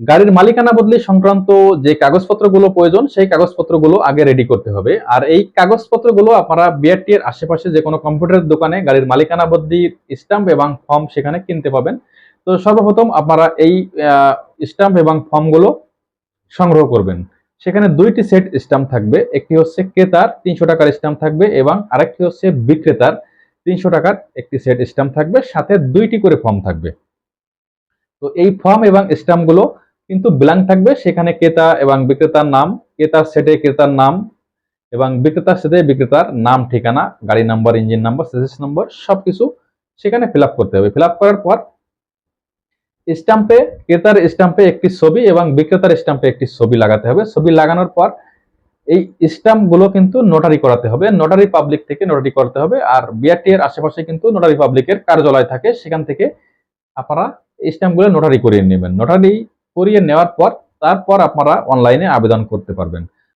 গাড়ির মালিকানা বদলি সংক্রান্ত যে কাগজপত্রগুলো প্রয়োজন, সেই কাগজপত্রগুলো আগে রেডি করতে হবে। আর এই কাগজপত্রগুলো আপনারা বিআরটি এর আশেপাশে যে কোনো কম্পিউটার দোকানে গাড়ির মালিকানা বদলি স্ট্যাম্প এবং ফর্ম সেখানে কিনতে পাবেন। তো সর্বপ্রথম আপনারা এই স্ট্যাম্প এবং ফর্মগুলো সংগ্রহ করবেন। সেখানে দুইটি সেট স্ট্যাম্প থাকবে। একটি হচ্ছে ক্রেতার তিনশো টাকার স্ট্যাম্প থাকবে এবং আরেকটি হচ্ছে বিক্রেতার তিনশো টাকার একটি সেট স্ট্যাম্প থাকবে। সাথে দুইটি করে ফর্ম থাকবে। তো এই ফর্ম এবং স্ট্যাম্পগুলো কিন্তু ব্ল্যাঙ্ক থাকবে, সেখানে ক্রেতা এবং বিক্রেতার নাম, ক্রেতার সেটে ক্রেতার নাম এবং বিক্রেতার সেটে বিক্রেতার নাম, ঠিকানা, গাড়ি নাম্বার ইঞ্জিন নাম্বার সেসিস নম্বর সবকিছু সেখানে ফিল করতে হবে। ফিল করার পর স্ট্যাম্পে ক্রেতার স্ট্যাম্পে একটি ছবি এবং বিক্রেতার স্ট্যাম্পে একটি ছবি লাগাতে হবে। ছবি লাগানোর পর এই স্ট্যাম্পগুলো কিন্তু নোটারি করাতে হবে। নোটারি পাবলিক থেকে নোটারি করতে হবে। আর বিআরটি এর আশেপাশে কিন্তু নোটারি পাবলিকের কার্যালয় থাকে। সেখান থেকে আপনারা স্ট্যাম্পগুলো নোটারি করিয়ে নেবেন। নোটারি করিয়ে নেওয়ার পর তারপর আপনারা অনলাইনে আবেদন করতে পারবেন।